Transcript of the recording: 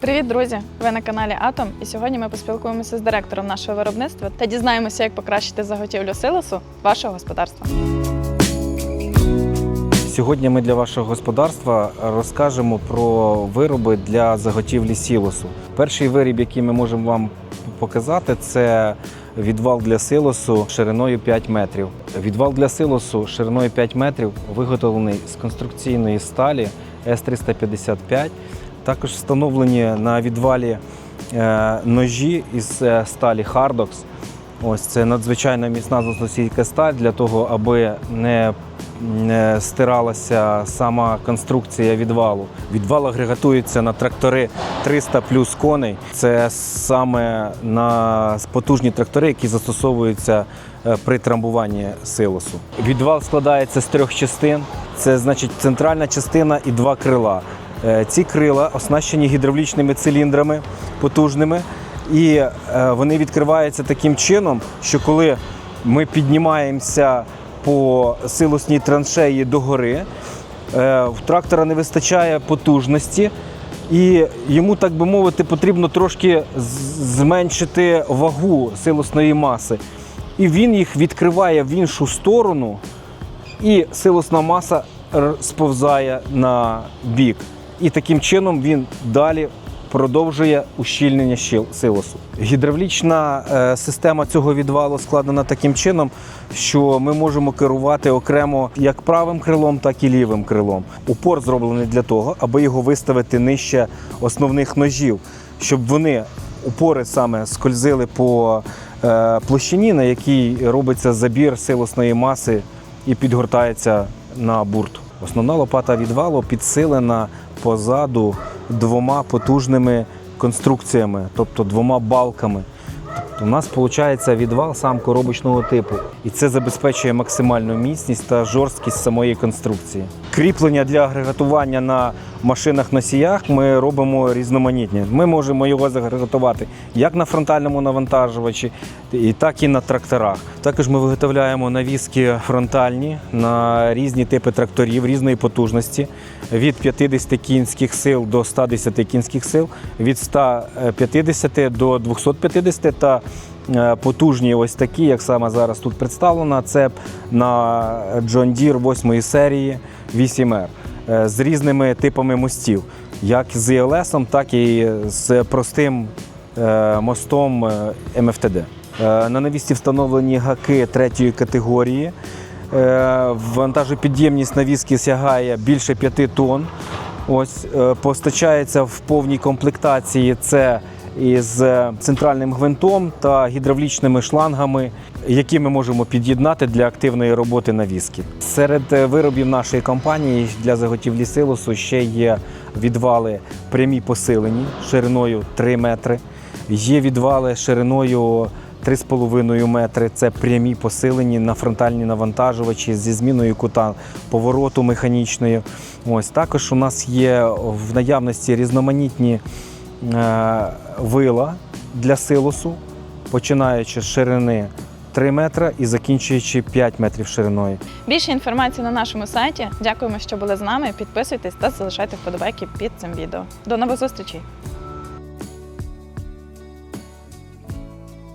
Привіт, друзі! Ви на каналі Атом. І сьогодні ми поспілкуємося з директором нашого виробництва та дізнаємося, як покращити заготівлю силосу вашого господарства. Сьогодні ми для вашого господарства розкажемо про вироби для заготівлі сілосу. Перший виріб, який ми можемо вам показати, це відвал для силосу шириною 5 метрів. Відвал для силосу шириною 5 метрів виготовлений з конструкційної сталі С355. Також встановлені на відвалі е, ножі із е, сталі Hardox. Ось це надзвичайно міцна зносостійка сталь для того, аби не, не стиралася сама конструкція відвалу. Відвал агрегатується на трактори 300 плюс коней. Це саме на потужні трактори, які застосовуються е, при трамбуванні силосу. Відвал складається з трьох частин. Це значить центральна частина і два крила. Е, Ці крила оснащені гідравлічними циліндрами потужними, і е, вони відкриваються таким чином, що коли ми піднімаємося по силосній траншеї догори, е, в трактора не вистачає потужності, і йому, так би мовити, потрібно трошки зменшити вагу силосної маси. І він їх відкриває в іншу сторону, і силосна маса сповзає на бік. І таким чином він далі продовжує ущільнення щил- силосу. Гідравлічна е, система цього відвалу складена таким чином, що ми можемо керувати окремо як правим крилом, так і лівим крилом. Упор зроблений для того, аби його виставити нижче основних ножів, щоб вони упори саме скользили по е, площині, на якій робиться забір силосної маси і підгортається на бурт. Основна лопата відвалу підсилена позаду двома потужними конструкціями, тобто двома балками. Тобто у нас виходить відвал сам коробочного типу, і це забезпечує максимальну міцність та жорсткість самої конструкції. Кріплення для агрегатування на машинах-носіях ми робимо різноманітні. Ми можемо його загрегатувати як на фронтальному навантажувачі, так і на тракторах. Також ми виготовляємо навіски фронтальні на різні типи тракторів різної потужності від 50 кінських сил до 110 кінських сил, від 150 до 250 та е, потужні ось такі, як саме зараз тут представлено. Це на John Deere 8 серії 8R е, з різними типами мостів, як з ЄЛС, так і з простим е, мостом е, МФТД. Е, На навісті встановлені гаки третьої категорії. Е, Вантажопідємність навіски сягає більше 5 тонн. Ось е, постачається в повній комплектації це із е, центральним гвинтом та гідравлічними шлангами, які ми можемо під'єднати для активної роботи навіски. Серед е, виробів нашої компанії для заготівлі силосу ще є відвали прямі посилені шириною 3 метри. Є відвали шириною 3,5 метри. Це прямі посилені на фронтальні навантажувачі зі зміною кута повороту механічної. Ось також у нас є в наявності різноманітні вила для силосу, починаючи з ширини 3 метри і закінчуючи 5 метрів шириною. Більше інформації на нашому сайті. Дякуємо, що були з нами. Підписуйтесь та залишайте вподобайки під цим відео. До нових зустрічей!